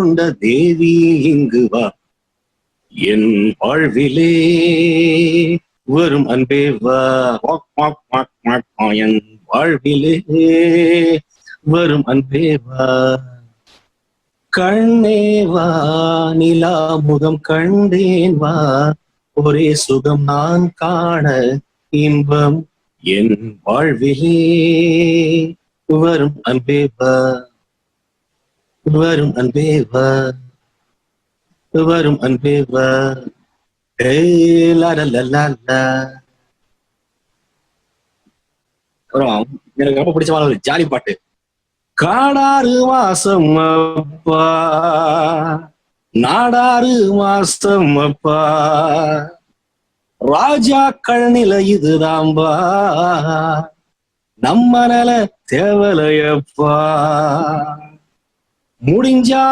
கொண்ட தேவி இங்கு வா. என் வாழ்விலே வரும் அன்பே வா. என் வாழ்விலே வரும் அன்பே வா. கண்ணே வா நிலா முகம் கண்டேன் வா. ஒரே சுகம் நான் காண இன்பம் என் வாழ்விலே வரும் அன்பே வா. வரும் அன்பே வா. வரும் அன்பே வா. அப்புறம் எனக்கு ரொம்ப பிடிச்சமான ஒரு ஜாலி பாட்டு. காடாறு மாசம் அப்பா. நாடாறு மாசம் அப்பா. ராஜா கழனில இதுதான்பா நம்ம நல தேவலையப்பா. முடிஞ்சா